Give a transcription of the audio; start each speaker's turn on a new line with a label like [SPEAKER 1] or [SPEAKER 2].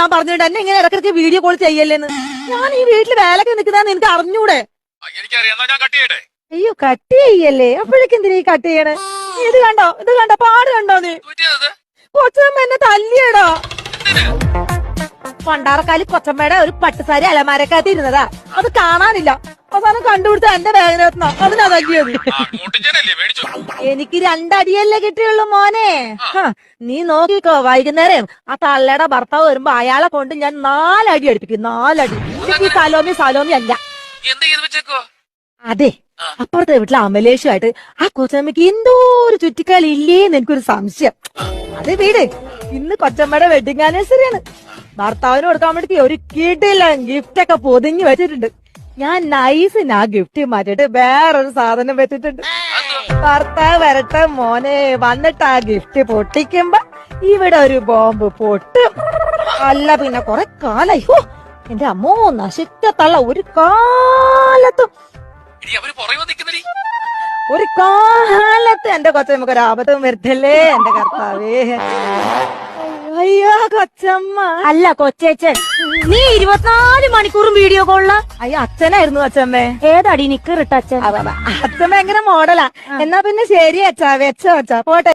[SPEAKER 1] ഞാൻ പറഞ്ഞിട്ട് എന്നെ ഇങ്ങനെ ഇടക്കിടക്ക് വീഡിയോ കോൾ ചെയ്യല്ലേന്ന്. ഞാൻ ഈ വീട്ടിൽ വേലക്ക് നിൽക്കുന്നതെന്ന് നിനക്ക് അറിഞ്ഞൂടെ? അയ്യോ കട്ട് ചെയ്യല്ലേ? അപ്പോഴേക്കെന്തിനാ ഈ കട്ട് ചെയ്യണേ? ഇത് കണ്ടോ? ഇത് കണ്ടോ? പാട് കണ്ടോ നീ? കൊച്ചു എന്നെ തല്ലിയടാ. പണ്ടാറക്കാലി കൊച്ചമ്മയുടെ ഒരു പട്ടുസാരി അലമാരക്കകത്ത് ഇരുന്നതാ. അത് കാണാനില്ല. അവസാനം കണ്ടുപിടിച്ച എന്റെ വേദനത്തിനോ
[SPEAKER 2] അതിനകിയത്
[SPEAKER 1] എനിക്ക് രണ്ടടിയല്ലേ കിട്ടിയുള്ളൂ മോനെ. നീ നോക്കിക്കോ വൈകുന്നേരം ആ തള്ളയുടെ ഭർത്താവ് വരുമ്പോ അയാളെ കൊണ്ട് ഞാൻ നാലടി അടുപ്പിക്കും നാലടി. എനിക്ക് ഈ സലോമി സലോമി അല്ല. അതെ അപ്പുറത്തെ വീട്ടിലെ അമലേഷുമായിട്ട് ആ കൊച്ചമ്മക്ക് എന്തോ ഒരു ചുറ്റിക്കാലില്ലേന്ന് എനിക്കൊരു സംശയം. അതെ വീട്. ഇന്ന് കൊച്ചമ്മയുടെ വെഡിങ് ആനിവേഴ്സറിയാണ് ഭർത്താവിന് കൊടുക്കാൻ വേണ്ടി ഒരു കിടില ഗിഫ്റ്റ് ഒക്കെ പൊതിഞ്ഞു വെച്ചിട്ടുണ്ട്. ഞാൻ നൈസിന് ആ ഗിഫ്റ്റ് മാറ്റിയിട്ട് വേറൊരു സാധനം വെച്ചിട്ടുണ്ട്. ഭർത്താവ് വരട്ടെ മോനെ. വന്നിട്ട് ആ ഗിഫ്റ്റ് പൊട്ടിക്കുമ്പോ ഇവിടെ ഒരു ബോംബ് പൊട്ടും. അല്ല പിന്നെ കൊറേ കാലായി. ഹോ എന്റെ അമ്മോ നശിച്ചത്തള്ള ഒരു കാലത്തും. ഒരു കാലത്ത് എന്റെ കൊച്ചു നമുക്ക് ഒരു ആപത്തും വരുത്തല്ലേ എന്റെ കർത്താവേ. അയ്യോ കൊച്ചമ്മ.
[SPEAKER 3] അല്ല കൊച്ചേച്ചൻ. നീ ഇരുപത്തിനാല് മണിക്കൂറും വീഡിയോ കോളില?
[SPEAKER 1] അയ്യോ അച്ഛനായിരുന്നു അച്ഛമ്മേ
[SPEAKER 3] ഏതടി നിക്കറിട്ട അച്ഛൻ?
[SPEAKER 1] അച്ഛമ്മ എങ്ങനെ മോഡലാ? എന്നാ പിന്നെ ശരി അച്ഛാ വെച്ചോ അച്ഛാ. പോട്ടെ.